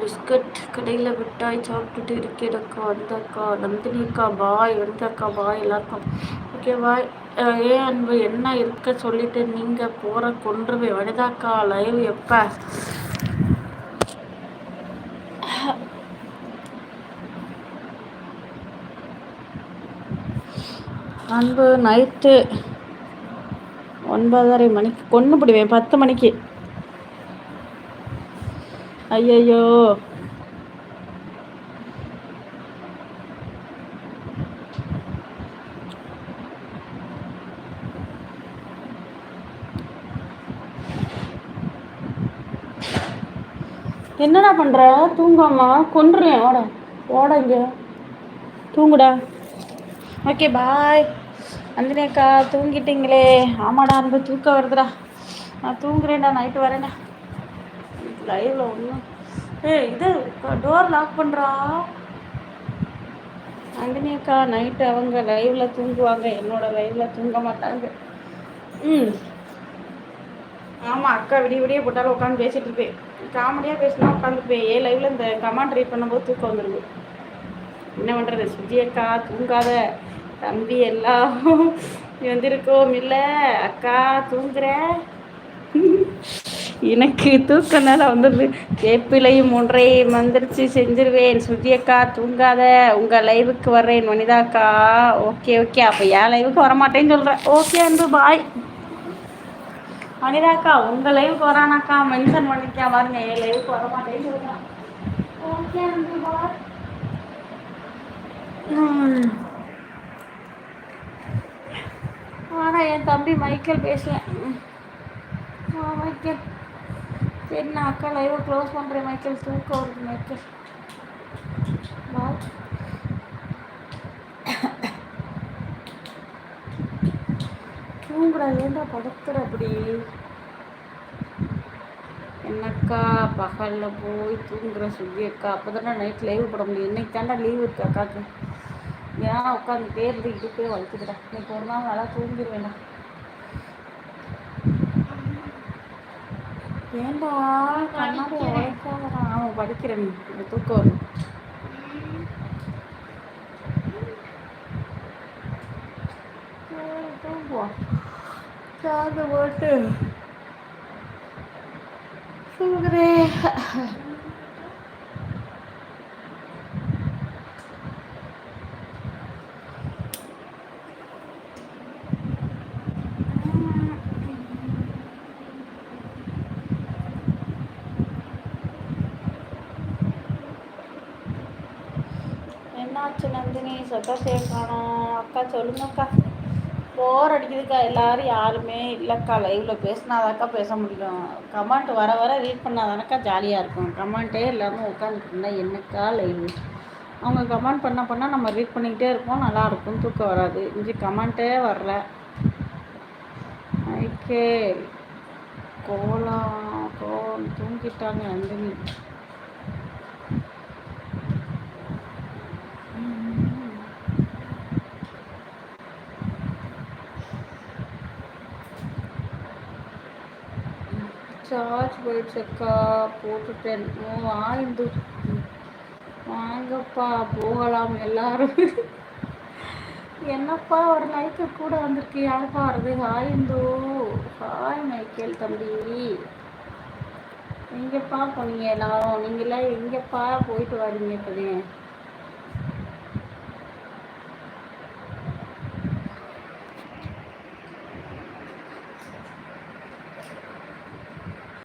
Biscuit கடையில் மிட்டாய் சாப்பிட்டுட்டு இருக்கேடக்கா வந்தக்கா நந்தினிக்கா பாய் வந்தக்கா பாய் எல்லாருக்கும். ஓகே பாய் ஏ அன்பு என்ன இருக்க சொல்லிட்டு நீங்கள் போகிற கொன்றுவே வனிதாக்கா லைவ் எப்போ? அன்பு நைட்டு ஒன்பதரை மணிக்கு கொன்று பிடிவேன் பத்து மணிக்கு. ஐயையோ. என்னடா பண்ணுற தூங்காமா? கொன்றுவேன் ஓட ஓட இங்கே. தூங்குடா. ஓகே பாய் அந்தனே அக்கா தூங்கிட்டீங்களே. ஆமாடா அந்த தூக்கம் வருதுடா. நான் தூங்குறேன்டா நைட்டு வரேன்டா. லைவில் ஒன்றும் ஏ இது டோர் லாக் பண்ணுறா அந்தனே அக்கா நைட்டு அவங்க லைவில் தூங்குவாங்க. என்னோட லைவில் தூங்க மாட்டாங்க. ம். ஆமாம் அக்கா விடிய விடிய போட்டாலும் உட்காந்து பேசிகிட்டு இருப்பேன் காமெடியாக பேசினா உட்காந்துருப்பேன் ஏ லைவில் இந்த கமாண்ட் ரீட் பண்ணும்போது தூக்கம் வந்துருக்கு என்ன பண்ணுறது சுஜி அக்கா தூங்காத. தம்பி எல்லாம் வந்திருக்கோம் இல்லை. அக்கா தூங்குற? எனக்கு தூக்கனால வந்துருது வந்துடுது. வேப்பிலையும் ஒன்றை வந்துருச்சு செஞ்சிருவேன். சுஜியக்கா தூங்காத. உங்கள் லைவுக்கு வர்றேன் வனிதாக்கா ஓகே ஓகே. அப்போ என் லைவுக்கு வரமாட்டேன்னு சொல்கிறேன் ஓகே அன்பு. பாய். வனிதாக்கா உங்கள் லைவுக்கு வரானாக்கா மென்ஷன் பண்ணிக்கா பாருங்க. என் லைவுக்கு வரமாட்டேன்னு சொல்கிறேன் ஓகே அன்பு. பாய். ஆனால் என் தம்பி மைக்கேல் பேசுவேன் ஆ மைக்கேல். சரி நான் அக்கா லைவை க்ளோஸ் பண்ணுறேன் மைக்கேல். தூக்கம் வருது மைக்கேல். பாய் தூங்குறா ஏண்டா படுத்துற அப்படி? என்னக்கா பகலில் போய் தூங்குற சுஜி அக்கா அப்போ தானே நைட் லைவ் போட முடியும். இன்னைக்கு தாண்டா லீவ் இருக்கு அக்காவுக்கு ஏன் உட்காந்து இருந்து இடுப்பே வலிக்குதுடா. இன்னைக்கு ஒரு நாள் நல்லா தூங்கிடுவேண்ணா ஏண்டா கண்ணாடி உழைக்காதடா அவன் படிக்கிறேன். தூக்கம் வரும் தூங்குவான் சார்ஜ் போட்டு தூங்குறேன் என்னாச்சு நந்தினி. சொட்ட சேர்க்கணும் அக்கா சொல்லுங்கக்கா. போர் அடிக்குதுக்கா. எல்லாரும் யாருமே இல்லைக்கா. லைவில் பேசினாதாக்கா பேச முடியும். கமெண்ட் வர வர ரீட் பண்ணாதானக்கா ஜாலியாக இருக்கும். கமெண்ட்டே இல்லாமல் உட்காந்துட்டு என்னக்கா லைவ் அவங்க கமெண்ட் பண்ண பண்ணால் நம்ம ரீட் பண்ணிக்கிட்டே இருப்போம். நல்லாயிருக்கும் தூக்கம் வராது. இஞ்சி கமெண்ட்டே வரல. ஓகே கோலம் கோ தூங்கிட்டாங்க நந்தினி. சார்ஜ் போயிடுச்சக்கா போட்டுட்டேன். ஓ ஆய்ந்து வாங்கப்பா போகலாம் எல்லாரும். என்னப்பா ஒரு லைக்கு கூட வந்திருக்கு யாருப்பா வருது ஹாய் இந்து. ஹாய் மைக்கேல் தம்பி. எங்கப்பா போனீங்க எல்லாரும்? நீங்களாம் எங்கப்பா போயிட்டு வரீங்க இப்போதே